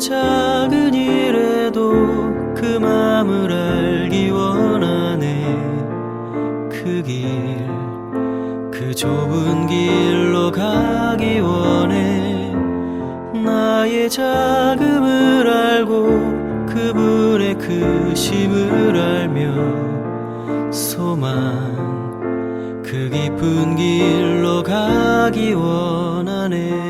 작은 일에도 그 맘을 알기 원하네. 그길그 그 좁은 길로 가기 원해. 나의 자금을 알고 그분의 그심을 알며 소망 그 깊은 길로 가기 원하네.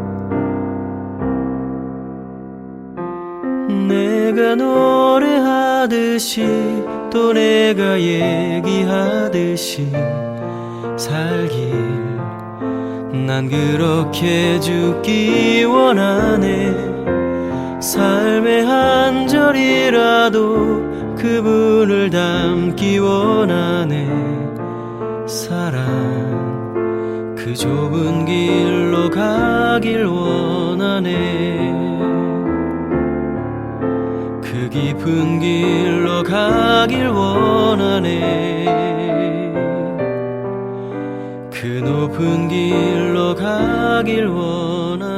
내가 노래하듯이 또 내가 얘기하듯이 살길 난 그렇게 죽기 원하네. 삶의 한 절이라도 그분을 담기 원하네. 사랑 그 좁은 길로 가길 원하네 그 깊은 길로 가길 원하네. 그 높은 길로 가길 원하네